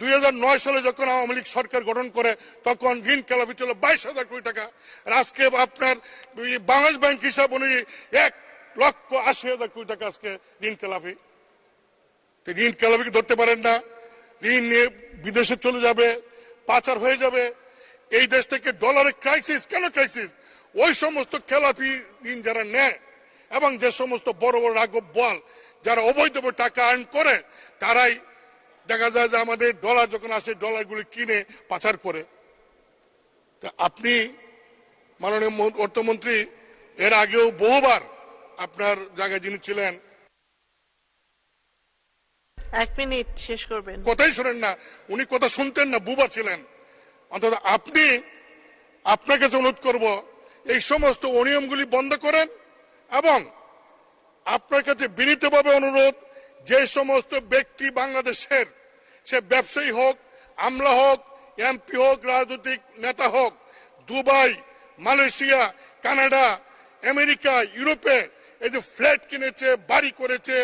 দুই হাজার নয় সালে যখন আওয়ামী লীগ সরকার গঠন করে, তখন ঋণ খেলাপি ছিল বাইশ হাজার কোটি টাকা। আজকে আপনার বাংলাদেশ ব্যাংক হিসাব অনুযায়ী এক লক্ষ আশি হাজার কোটি টাকা আজকে ঋণ খেলাপি। ঋণ খেলাপিকে ধরতে পারেন না? ঋণ নিয়ে বিদেশে চলে যাবে, পাচার হয়ে যাবে। এই দেশ থেকে ডলারের ক্রাইসিস কেন ক্রাইসিস ওই সমস্ত খেলাপি ঋণ যারা নেয় এবং যে সমস্ত বড় বড় রাঘব বল, যারা অবৈধ টাকা আর্ন করে, তারাই দেখা যায় যে আমাদের ডলার যখন আসে ডলারগুলি কিনে পাচার করে। তা আপনি মাননীয় অর্থমন্ত্রী এর আগেও বহুবার আপনার জায়গায় যিনি ছিলেন। এক মিনিট শেষ করবেন। কথাই শোনেন না উনি কথা শুনতেন না বুবা ছিলেন। অন্তত আপনি আপনার কাছে অনুরোধ করব এই সমস্ত অনিয়মগুলি বন্ধ করেন এবং আপনার কাছে বিনীতভাবে অনুরোধ যে সমস্ত ব্যক্তি বাংলাদেশের, সে ব্যবসায়ী হোক, আমলা হোক, এমপি হোক, রাজনৈতিক নেতা হোক, দুবাই, মালয়েশিয়া, কানাডা, আমেরিকা, ইউরোপে এই যে ফ্ল্যাট কিনেছে, বাড়ি করেছে,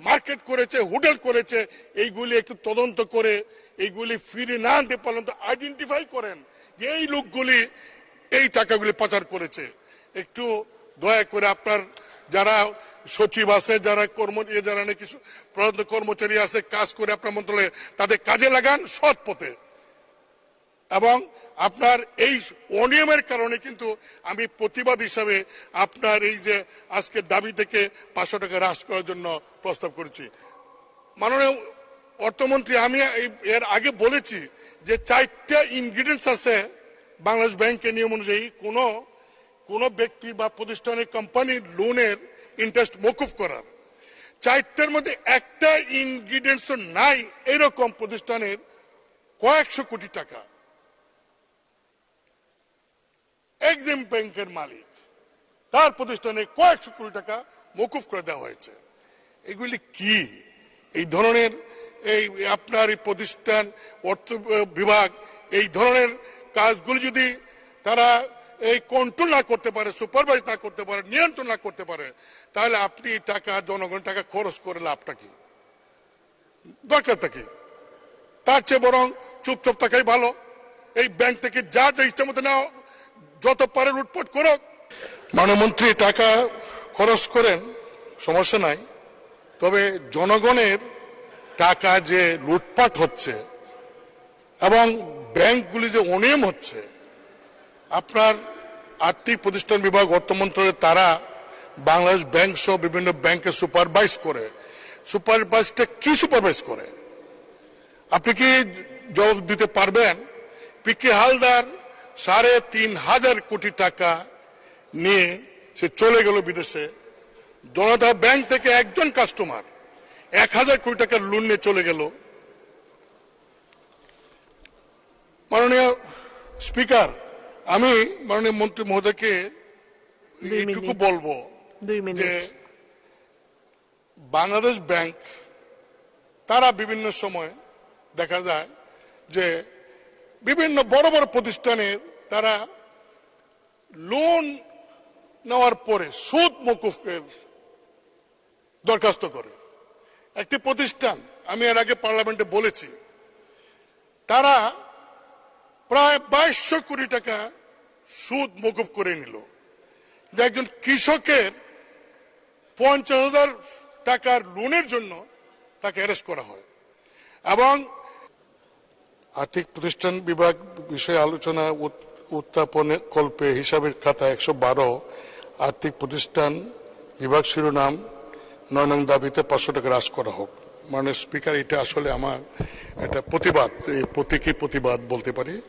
মার্কেট করেছে, হোটেল করেছে, এইগুলি একটু তদন্ত করে, এইগুলি ফিরে না আনতে পারলেন তো আইডেন্টিফাই করেন যে এই লোকগুলি এই টাকাগুলি পাচার করেছে। একটু দয়া করে আপনার যারা সচিব আছে, যারা কর্ম যারা প্রধান কর্মচারী আছে, কাজ করে আপনার মন্ত্রণালয়ে, তাদের কাজে লাগান সৎ পথে। এবং আপনার এই অনিয়মের কারণে কিন্তু আমি প্রতিবাদ হিসাবে আপনার এই যে আজকের দাবি থেকে পাঁচশো টাকা হ্রাস করার জন্য প্রস্তাব করেছি। মাননীয় অর্থমন্ত্রী, আমি এর আগে বলেছি যে চারটা ইনগ্রিডিয়েন্টস আছে বাংলাদেশ ব্যাংকের নিয়ম অনুযায়ী। কোনো কোনো ব্যক্তি বা প্রতিষ্ঠানের কোম্পানির লোনের ইন্টারেস্ট মকুফ করার। চারটার মধ্যে একটা ইনগ্রিডিয়েন্টস নাই এরকম প্রতিষ্ঠানের কয়েকশো কোটি টাকা। এক্সিম ব্যাংকের মালিক, তার প্রতিষ্ঠানে কয়েকশো কোটি টাকা মকুফ করে দেওয়া হয়েছে। এগুলি কি? এই ধরনের এই আপনার এই প্রতিষ্ঠান অর্থ, বিভাগ, এই ধরনের কাজগুলি যদি তারা এই কন্ট্রোল না করতে পারে সুপারভাইজ না করতে পারে, নিয়ন্ত্রণ না করতে পারে, তাহলে আপনি টাকা জনগণ টাকা খরচ করে লাভটা কি? দরকারটা কি? তার চেয়ে বরং চুপচাপ থাকাই ভালো। এই ব্যাংক থেকে যা যা ইচ্ছা মতো নাও, যত পারে লুটপাট করো মানমন্ত্রী টাকা খরচ করেন, সমস্যা নাই। তবে জনগণের টাকা যে লুটপাট হচ্ছে এবং ব্যাংকগুলি যে অনিয়ম হচ্ছে আপনার আর্থিক প্রতিষ্ঠান বিভাগ, অর্থ মন্ত্রণালয় তারা বাংলাদেশ ব্যাংক সহ বিভিন্ন ব্যাংকে সুপারভাইজ করে। সুপারভাইজটা কি সুপারভাইজ করে? আপনি কি জবাব দিতে পারবেন? পিকে হালদার সাড়ে তিন হাজার কোটি টাকা নিয়ে সে চলে গেল বিদেশে। জনতা ব্যাংক থেকে একজন কাস্টমার এক হাজার কোটি টাকার লোন নিয়ে চলে গেল। মাননীয় স্পিকার আমি মাননীয় মন্ত্রী মহোদয়কে এইটুকু বলব যে বাংলাদেশ ব্যাংক তারা বিভিন্ন সময় দেখা যায় যে বিভিন্ন বড় বড় প্রতিষ্ঠানের তারা লোন নেওয়ার পরে সুদ মকুফের দরখাস্ত করে। একটি প্রতিষ্ঠান আমি এর আগে পার্লামেন্টে বলেছি তারা প্রায় বাইশশো কোটি টাকা সুদ মকুব করে নিল। একজন কৃষকের পঞ্চাশ হাজার টাকার লোনের জন্য তাকে অ্যারেস্ট করা হয়। এবং আর্থিক প্রতিষ্ঠান বিভাগ বিষয়ে আলোচনা উত- উত্থাপনে কল্পে হিসাবের খাতা একশো বারো, আর্থিক প্রতিষ্ঠান বিভাগ শিরোনাম নয় নং দাবিতে পাঁচশো টাকা হ্রাস করা হোক। মানে স্পিকার, এটা আসলে আমার একটা প্রতিবাদ প্রতীকী প্রতিবাদ বলতে পারি।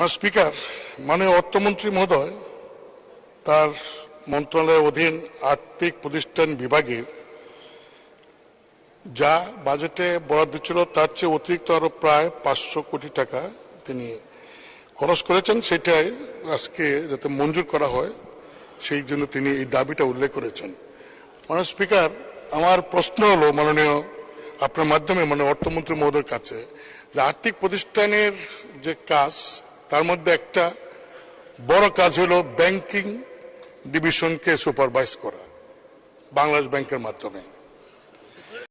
মানে স্পিকার মানে অর্থমন্ত্রী মহোদয়, তার মন্ত্রণালয়ের অধীন আর্থিক প্রতিষ্ঠান বিভাগের যা বাজেটে বরাদ্দ ছিল, তার চেয়ে অতিরিক্ত আরও প্রায় পাঁচশো কোটি টাকা তিনি খরচ করেছেন। সেটাই আজকে যাতে মঞ্জুর করা হয়, সেই জন্য তিনি এই দাবিটা উল্লেখ করেছেন। মাননীয় স্পিকার, আমার প্রশ্ন হলো মাননীয় আপনার মাধ্যমে মানে অর্থমন্ত্রী মহোদয়ের কাছে, যে আর্থিক প্রতিষ্ঠানের যে কাজ তার মধ্যে একটা বড় কাজ হলো ব্যাংকিং ডিভিশনকে সুপারভাইজ করা বাংলাদেশ ব্যাংকের মাধ্যমে।